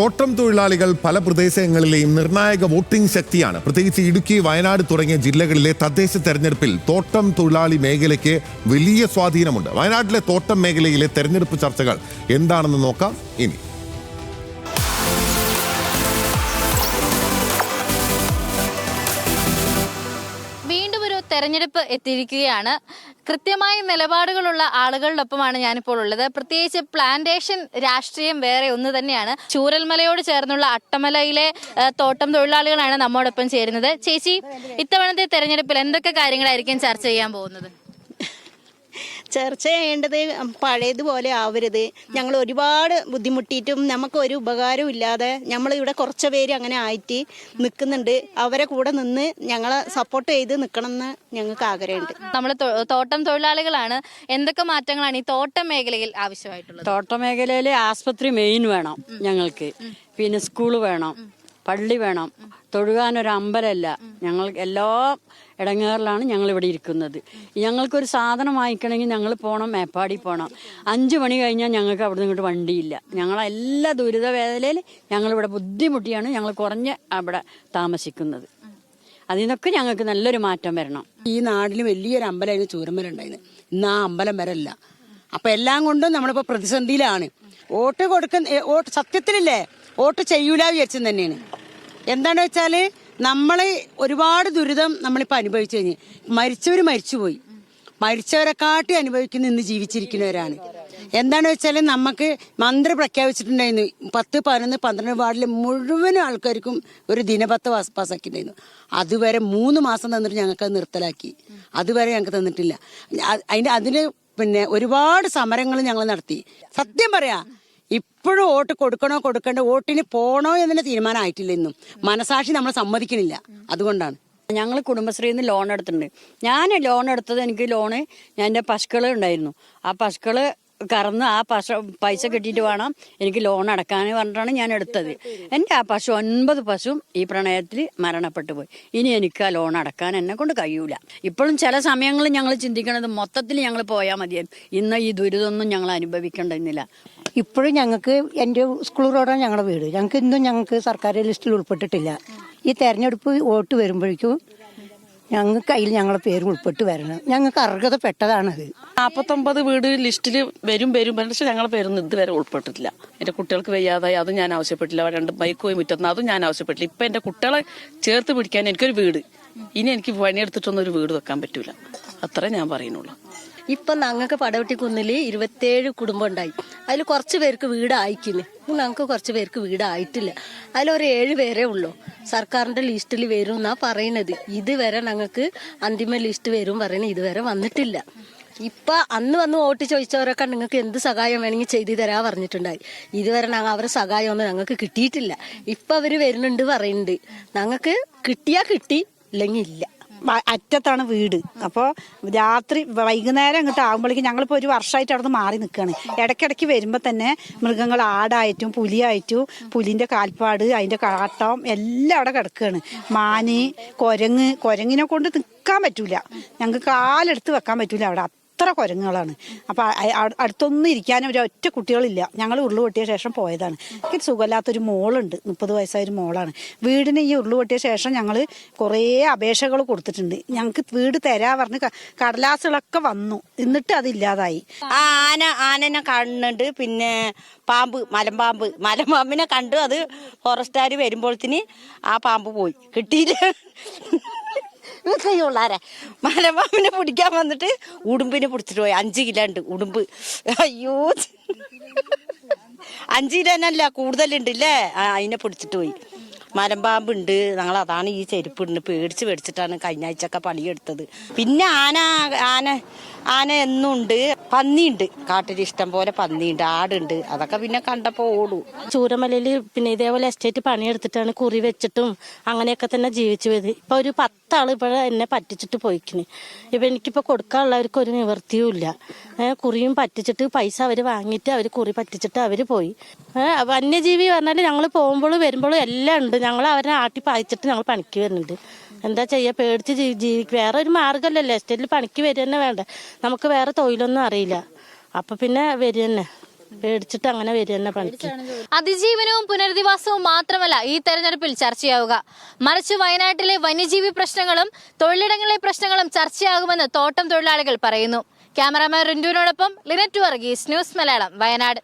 തോട്ടം തൊഴിലാളികൾ പല പ്രദേശങ്ങളിലെയും നിർണായക വോട്ടിംഗ് ശക്തിയാണ്. പ്രത്യേകിച്ച് ഇടുക്കി വയനാട് തുടങ്ങിയ ജില്ലകളിലെ തദ്ദേശ തെരഞ്ഞെടുപ്പിൽ തോട്ടം തൊഴിലാളി മേഖലയ്ക്ക് വലിയ സ്വാധീനമുണ്ട്. വയനാട്ടിലെ തോട്ടം മേഖലയിലെ തെരഞ്ഞെടുപ്പ് ചർച്ചകൾ എന്താണെന്ന് നോക്കാം ഇനി. തെരഞ്ഞെടുപ്പ് എത്തിയിരിക്കുകയാണ്. കൃത്യമായ നിലപാടുകളുള്ള ആളുകളോടൊപ്പമാണ് ഞാനിപ്പോൾ ഉള്ളത്. പ്രത്യേകിച്ച് പ്ലാന്റേഷൻ രാഷ്ട്രീയം വേറെ ഒന്ന് തന്നെയാണ്. ചൂരൽമലയോട് ചേർന്നുള്ള അട്ടമലയിലെ തോട്ടം തൊഴിലാളികളാണ് നമ്മോടൊപ്പം ചേരുന്നത്. ചേച്ചി ഇത്തവണത്തെ തെരഞ്ഞെടുപ്പിൽ എന്തൊക്കെ കാര്യങ്ങളായിരിക്കും ചർച്ച ചെയ്യാൻ പോകുന്നത്? ചർച്ച ചെയ്യേണ്ടത് പഴയതുപോലെ ആവരുത്. ഞങ്ങൾ ഒരുപാട് ബുദ്ധിമുട്ടിയിട്ടും നമുക്ക് ഒരു ഉപകാരവും ഇല്ലാതെ നമ്മൾ ഇവിടെ കുറച്ച് പേര് അങ്ങനെ ആയിട്ട് നിൽക്കുന്നുണ്ട്. അവരെ കൂടെ നിന്ന് ഞങ്ങളെ സപ്പോർട്ട് ചെയ്ത് നിൽക്കണം എന്ന് ഞങ്ങൾക്ക് ആഗ്രഹമുണ്ട്. നമ്മൾ തോട്ടം തൊഴിലാളികളാണ്. എന്തൊക്കെ മാറ്റങ്ങളാണ് ഈ തോട്ടം മേഖലയിൽ ആവശ്യമായിട്ടുള്ളത്? തോട്ടം മേഖലയിൽ ആസ്പത്രി മെയിൻ വേണം ഞങ്ങൾക്ക്. പിന്നെ സ്കൂൾ വേണം. പള്ളി വേണം. തൊഴുകാനൊരു അമ്പലമല്ല ഞങ്ങൾ എല്ലാ ഇടങ്ങേറിലാണ് ഞങ്ങൾ ഇവിടെ ഇരിക്കുന്നത്. ഞങ്ങൾക്കൊരു സാധനം വാങ്ങിക്കണമെങ്കിൽ ഞങ്ങൾ പോകണം മേപ്പാടി പോകണം അഞ്ച് മണി കഴിഞ്ഞാൽ ഞങ്ങൾക്ക് അവിടെ ഇങ്ങോട്ട് വണ്ടിയില്ല. ഞങ്ങളെല്ലാ ദുരിത വേദനയിൽ ഞങ്ങളിവിടെ ബുദ്ധിമുട്ടിയാണ് ഞങ്ങൾ കുറഞ്ഞ് അവിടെ താമസിക്കുന്നത്. അതിൽ നിന്നൊക്കെ ഞങ്ങൾക്ക് നല്ലൊരു മാറ്റം വരണം. ഈ നാട്ടിൽ വലിയൊരു അമ്പലമായിരുന്നു ചൂരമ്പലം ഉണ്ടായിരുന്നു ഇന്ന് ആ അമ്പലം വരല്ല അപ്പൊ എല്ലാം കൊണ്ടും നമ്മളിപ്പോ പ്രതിസന്ധിയിലാണ്. വോട്ട് കൊടുക്കുന്ന വോട്ട് സത്യത്തിലില്ലേ? വോട്ട് ചെയ്യൂല വിചാരിച്ചു തന്നെയാണ്. എന്താണെന്ന് വെച്ചാൽ നമ്മൾ ഒരുപാട് ദുരിതം നമ്മളിപ്പോൾ അനുഭവിച്ചു കഴിഞ്ഞ് മരിച്ചവർ മരിച്ചുപോയി. മരിച്ചവരെക്കാട്ടി അനുഭവിക്കുന്ന ഇന്ന് ജീവിച്ചിരിക്കുന്നവരാണ്. എന്താണെന്ന് വെച്ചാൽ നമുക്ക് മന്ത്രി പ്രഖ്യാപിച്ചിട്ടുണ്ടായിരുന്നു. പത്ത് പതിനൊന്ന് പന്ത്രണ്ട് വാർഡിലെ മുഴുവൻ ആൾക്കാർക്കും ഒരു ദിനപത്ത് പാസ് പാസ്സാക്കിയിട്ടുണ്ടായിരുന്നു അതുവരെ മൂന്ന് മാസം തന്നിട്ട് ഞങ്ങൾക്ക് അത് നിർത്തലാക്കി. അതുവരെ ഞങ്ങൾക്ക് തന്നിട്ടില്ല. അ- അതിന്റെ അതിന് പിന്നെ ഒരുപാട് സമരങ്ങൾ ഞങ്ങൾ നടത്തി. സത്യം പറയാ ഇപ്പോഴും വോട്ട് കൊടുക്കണോ കൊടുക്കണ്ടോ വോട്ടിന് പോണോ എന്നതിന് തീരുമാനമായിട്ടില്ല ഇന്നും. മനസാക്ഷി നമ്മൾ സമ്മതിക്കുന്നില്ല അതുകൊണ്ടാണ്. ഞങ്ങൾ കുടുംബശ്രീയിൽ നിന്ന് ലോൺ എടുത്തിട്ടുണ്ട്. ഞാൻ ലോൺ എടുത്തത് എനിക്ക് ലോണ് ഞാൻ എന്റെ പശുക്കൾ ഉണ്ടായിരുന്നു. ആ പശുക്കൾ കറന്ന് ആ പശു പൈസ കിട്ടിയിട്ട് വേണം. എനിക്ക് ലോൺ അടക്കാൻ പറഞ്ഞിട്ടാണ് ഞാൻ എടുത്തത്. എന്റെ ആ പശു ഒൻപത് പശുവും ഈ പ്രണയത്തിൽ മരണപ്പെട്ടു പോയി. ഇനി എനിക്ക് ആ ലോൺ അടക്കാൻ എന്നെ കൊണ്ട് കഴിയൂല. ഇപ്പോഴും ചില സമയങ്ങളിൽ ഞങ്ങൾ ചിന്തിക്കണത് മൊത്തത്തിൽ ഞങ്ങൾ പോയാൽ മതിയായിരുന്നു ഇന്ന് ഈ ദുരിതമൊന്നും ഞങ്ങൾ അനുഭവിക്കേണ്ടിരുന്നില്ല ഇപ്പോഴും ഞങ്ങൾക്ക് എന്റെ സ്കൂൾ റോഡാണ് ഞങ്ങളുടെ വീട്. ഞങ്ങൾക്ക് ഇന്നും ഞങ്ങൾക്ക് സർക്കാർ ലിസ്റ്റിൽ ഉൾപ്പെട്ടിട്ടില്ല. ഈ തെരഞ്ഞെടുപ്പ് വോട്ട് വരുമ്പോഴേക്കും ഞങ്ങൾക്ക് അതിൽ ഞങ്ങളെ പേര് ഉൾപ്പെട്ട് വരണം. ഞങ്ങൾക്ക് അർഹതപ്പെട്ടതാണത്. നാൽപ്പത്തൊമ്പത് വീട് ലിസ്റ്റിൽ വരും വരും. പക്ഷെ ഞങ്ങളെ പേരൊന്നും ഇതുവരെ ഉൾപ്പെട്ടിട്ടില്ല. എന്റെ കുട്ടികൾക്ക് വയ്യാതായി അതും ഞാൻ ആവശ്യപ്പെട്ടില്ല. രണ്ട് ബൈക്ക് പോയി അതും ഞാൻ ആവശ്യപ്പെട്ടില്ല. ഇപ്പൊ എന്റെ കുട്ടികളെ ചേർത്ത് പിടിക്കാൻ എനിക്കൊരു വീട്. ഇനി എനിക്ക് പണിയെടുത്തിട്ടൊന്നും ഒരു വീട് വെക്കാൻ പറ്റൂല. അത്രേ ഞാൻ പറയുന്നുള്ളൂ. ഇപ്പൊ ഞങ്ങൾക്ക് പടവട്ടിക്കുന്നിൽ ഇരുപത്തേഴ് കുടുംബം ഉണ്ടായി. അതിൽ കുറച്ച് പേർക്ക് വീട് ഇപ്പം ഞങ്ങൾക്ക് കുറച്ച് പേർക്ക് വീടായിട്ടില്ല. അതിലൊരു ഏഴ് പേരേ ഉള്ളൂ. സർക്കാരിന്റെ ലിസ്റ്റിൽ വരും എന്നാ പറയുന്നത്. ഇതുവരെ ഞങ്ങൾക്ക് അന്തിമ ലിസ്റ്റ് വരും പറയുന്നത് ഇതുവരെ വന്നിട്ടില്ല. ഇപ്പൊ അന്ന് വന്ന് വോട്ട് ചോദിച്ചവരൊക്കെ നിങ്ങൾക്ക് എന്ത് സഹായം വേണമെങ്കിൽ ചെയ്തു തരാ പറഞ്ഞിട്ടുണ്ടായി. ഇതുവരെ ഞങ്ങൾ അവരെ സഹായം ഒന്നും ഞങ്ങൾക്ക് കിട്ടിയിട്ടില്ല. ഇപ്പൊ അവർ വരുന്നുണ്ട് പറയുന്നുണ്ട്. ഞങ്ങൾക്ക് കിട്ടിയാ കിട്ടി ഇല്ലെങ്കിൽ ഇല്ല. അറ്റത്താണ് വീട്. അപ്പോൾ രാത്രി വൈകുന്നേരം അങ്ങോട്ട് ആകുമ്പോഴേക്കും ഞങ്ങളിപ്പോൾ ഒരു വർഷമായിട്ട് അവിടെ മാറി നിൽക്കുകയാണ് ഇടയ്ക്കിടയ്ക്ക് വരുമ്പോൾ തന്നെ മൃഗങ്ങൾ ആടായിട്ടും പുലിയായിട്ടും പുലിന്റെ കാൽപ്പാട് അതിന്റെ കാട്ടം എല്ലാം അവിടെ കിടക്കുകയാണ് മാന് കുരങ്ങ് കുരങ്ങിനെ കൊണ്ട് നിൽക്കാൻ പറ്റൂല. ഞങ്ങൾക്ക് കാലെടുത്ത് വെക്കാൻ പറ്റൂല അവിടെ. അത്ര കുരങ്ങുകളാണ്. അപ്പൊ അ- അ- അടുത്തൊന്നും ഇരിക്കാനും ഒരു ഒറ്റ കുട്ടികളില്ല. ഞങ്ങൾ ഉരുൾ പൊട്ടിയ ശേഷം പോയതാണ്. എനിക്ക് സുഖമില്ലാത്തൊരു മോളുണ്ട്. മുപ്പത് വയസ്സായ ഒരു മോളാണ്. വീടിന് ഈ ഉരുൾ പൊട്ടിയ ശേഷം ഞങ്ങൾ കുറേ അപേക്ഷകൾ കൊടുത്തിട്ടുണ്ട്. ഞങ്ങൾക്ക് വീട് തരാ പറഞ്ഞ് കടലാസുകളൊക്കെ വന്നു. എന്നിട്ട് അതില്ലാതായി ആന ആനനെ കാണുന്നുണ്ട്. പിന്നെ പാമ്പ് മലമ്പാമ്പ്. മലമ്പാമ്പിനെ കണ്ടു. അത് ഫോറസ്റ്റുകാർ വരുമ്പോഴത്തിന് ആ പാമ്പ് പോയി. കിട്ടിയില്ല. കൈയുള്ളാരെ മലമാമിനെ പിടിക്കാൻ വന്നിട്ട് ഉടുമ്പിനെ പിടിച്ചിട്ട് പോയി. അഞ്ച് കിലോ ഉണ്ട് ഉടുമ്പ്. അയ്യോ. അഞ്ച് അല്ല കൂടുതലുണ്ട് ഇല്ലേ? അതിനെ പിടിച്ചിട്ട് പോയി. മലമ്പാമ്പുണ്ട് ഞങ്ങൾ അതാണ് ഈ ചെരുപ്പ് ഇടുന്നത് പേടിച്ച് പേടിച്ചിട്ടാണ് കഴിഞ്ഞ ആഴ്ചയൊക്കെ പണിയെടുത്തത്. പിന്നെ ആന ആന ആന എന്നുണ്ട്. പന്നിയുണ്ട്. കാട്ടിൽ ഇഷ്ടം പോലെ പന്നിയുണ്ട്. ആടുണ്ട്. അതൊക്കെ പിന്നെ കണ്ടപ്പോ ഓടും. ചൂരമലയിൽ പിന്നെ ഇതേപോലെ എസ്റ്റേറ്റ് പണിയെടുത്തിട്ടാണ് കുറി വെച്ചിട്ടും അങ്ങനെയൊക്കെ തന്നെ ജീവിച്ചു പോയത് ഇപ്പൊ ഒരു പത്താൾ ഇപ്പൊ എന്നെ പറ്റിച്ചിട്ട് പോയിക്കണ് ഇപ്പൊ എനിക്കിപ്പോ കൊടുക്കാനുള്ളവർക്ക് ഒരു നിവൃത്തിയും ഇല്ല കുറിയും പറ്റിച്ചിട്ട് പൈസ അവർ വാങ്ങിയിട്ട് അവർ കുറി പറ്റിച്ചിട്ട് അവർ പോയി. വന്യജീവി പറഞ്ഞാൽ ഞങ്ങൾ പോകുമ്പോഴും വരുമ്പോഴും എല്ലാം ഉണ്ട്. ഞങ്ങൾ അവരെ ആട്ടി പായിച്ചിട്ട് ഞങ്ങൾ പണിക്ക് വരുന്നുണ്ട്. എന്താ ചെയ്യുക പേടിച്ച് ജീവി ജീവി- വേറെ ഒരു മാർഗമല്ലല്ലോ എസ്റ്റേറ്റിൽ പണിക്ക് വരിക തന്നെ വേണ്ട? നമുക്ക് വേറെ തൊഴിലൊന്നും അറിയില്ല. അപ്പൊ പിന്നെ വരിക തന്നെ പേടിച്ചിട്ട് അങ്ങനെ വരിക തന്നെ പണിക്ക്. അതിജീവനവും പുനരധിവാസവും മാത്രമല്ല ഈ തെരഞ്ഞെടുപ്പിൽ ചർച്ചയാവുക. മറിച്ച് വയനാട്ടിലെ വന്യജീവി പ്രശ്നങ്ങളും തൊഴിലിടങ്ങളിലെ പ്രശ്നങ്ങളും ചർച്ചയാകുമെന്ന് തോട്ടം തൊഴിലാളികൾ പറയുന്നു. ക്യാമറാമാൻ റിന്റുവിനോടൊപ്പം ലിനറ്റ് വർഗീസ് ന്യൂസ് മലയാളം വയനാട്.